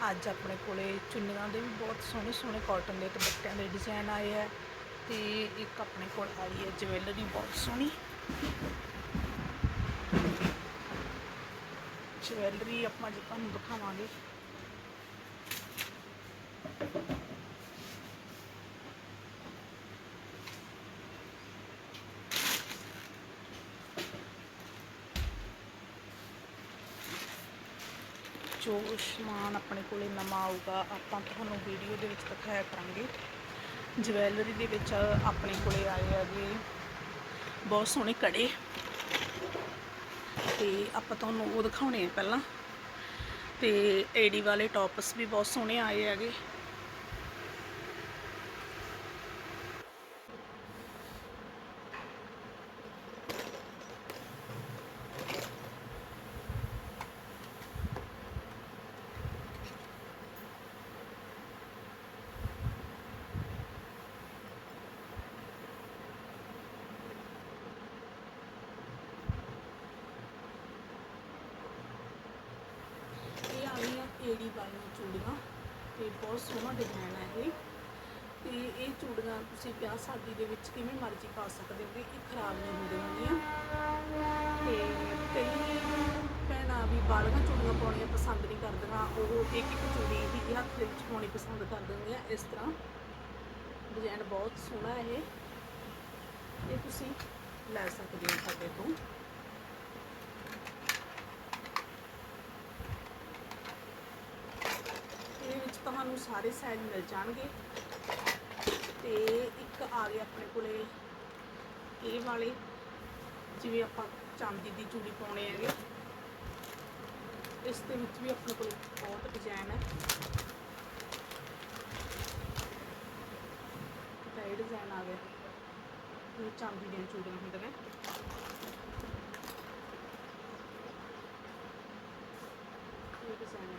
ਅੱਜ ਆਪਣੇ ਕੋਲੇ ਚੁੰਨੀਆਂ ਦੇ ਵੀ ਬਹੁਤ ਸੋਹਣੇ ਸੋਹਣੇ ਕਾਟਨ ਦੇ ਦੁਪੱਟਿਆਂ ਦੇ ਡਿਜ਼ਾਈਨ ਆਏ ਆ ਤੇ ਇੱਕ ਆਪਣੇ ਕੋਲ ਆਈ ਹੈ ਜਵੈਲਰੀ ਬਹੁਤ ਸੋਹਣੀ। ਜਵੈਲਰੀ ਆਪਾਂ ਅੱਜ ਤੁਹਾਨੂੰ ਦਿਖਾਵਾਂਗੇ। ਜੋ ਸਮਾਨ ਆਪਣੇ ਕੋਲੇ ਨਵਾਂ ਆਊਗਾ, ਆਪਾਂ ਤੁਹਾਨੂੰ ਵੀਡੀਓ ਦੇ ਵਿੱਚ ਦਿਖਾਇਆ ਕਰਾਂਗੇ। ਜਵੈਲਰੀ ਦੇ ਵਿੱਚ ਆਪਣੇ ਕੋਲੇ ਆਏ ਹੈਗੇ ਬਹੁਤ ਸੋਹਣੇ ਕੜੇ। ਤੇ ਆਪਾਂ ਤੁਹਾਨੂੰ ਉਹ ਦਿਖਾਉਣੇ ਆ ਪਹਿਲਾਂ। ਤੇ ਏਡੀ ਵਾਲੇ ਟੌਪਸ ਵੀ ਬਹੁਤ ਸੋਹਣੇ ਆਏ ਹੈਗੇ ਇਹ ਆ ਗਈਆਂ ਏਡੀ ਵਾਲੀਆਂ ਚੂੜੀਆਂ ਤੇ ਬਹੁਤ ਸੋਹਣਾ ਡਿਜ਼ਾਈਨ ਹੈ ਇਹ। ਤੇ ਇਹ ਚੂੜੀਆਂ ਤੁਸੀਂ ਵਿਆਹ ਸ਼ਾਦੀ ਦੇ ਵਿੱਚ ਕਿਵੇਂ ਮਰਜ਼ੀ ਪਾ ਸਕਦੇ ਹੋ, ਇਹ ਖਰਾਬ ਨਹੀਂ ਹੁੰਦੀਆਂ ਗੀਆਂ ਤੇ ਕਈ ਭੈਣਾਂ ਵੀ ਬਾਲੀਆਂ ਚੂੜੀਆਂ ਪਾਉਣੀਆਂ ਪਸੰਦ ਨਹੀਂ ਕਰਦੀਆਂ, ਉਹ ਇੱਕ ਇੱਕ ਚੂੜੀ ਹੀ ਹੱਥ ਦੇ ਵਿੱਚ ਪਾਉਣੀ ਪਸੰਦ ਕਰ ਦਿੰਦੀਆਂ, ਇਸ ਤਰ੍ਹਾਂ। ਡਿਜ਼ਾਈਨ ਬਹੁਤ ਸੋਹਣਾ ਹੈ ਇਹ। ਇਹ ਤੁਸੀਂ ਲੈ ਸਕਦੇ ਹੋ ਸਾਡੇ ਤੋਂ ਇਹਦੇ ਵਿੱਚ ਤੁਹਾਨੂੰ ਸਾਰੇ ਸਾਈਜ਼ ਮਿਲ ਜਾਣਗੇ। ਤੇ ਇੱਕ ਆ ਗਿਆ ਆਪਣੇ ਕੋਲੇ ਇਹ ਵਾਲੇ, ਜਿਵੇਂ ਆਪਾਂ ਚਾਂਦੀ ਦੀ ਚੂੜੀ ਪਾਉਣੇ ਹੈਗੇ। ਇਸ ਦੇ ਵਿੱਚ ਵੀ ਆਪਣੇ ਕੋਲ ਬਹੁਤ ਡਿਜ਼ਾਈਨ ਹੈ। ਤਾਂ ਇਹ ਡਿਜ਼ਾਈਨ ਆ ਗਿਆ। ਇਹ ਚਾਂਦੀ ਦੀਆਂ ਚੂੜੀਆਂ ਹੁੰਦੀਆਂ ਇਹ ਡਿਜ਼ਾਈਨ ਹੈ।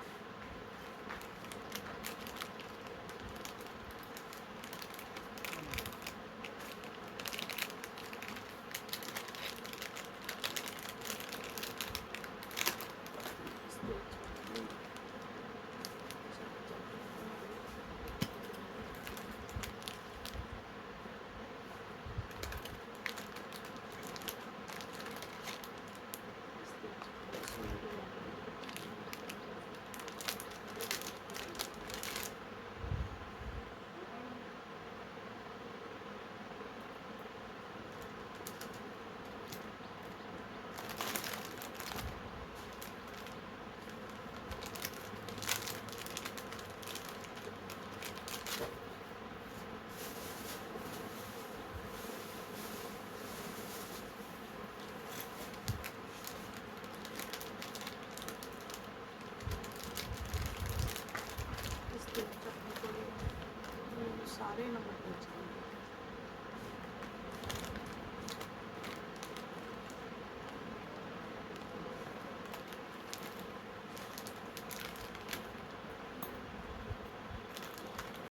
அதே நமக்கு வச்சுக்கலாம்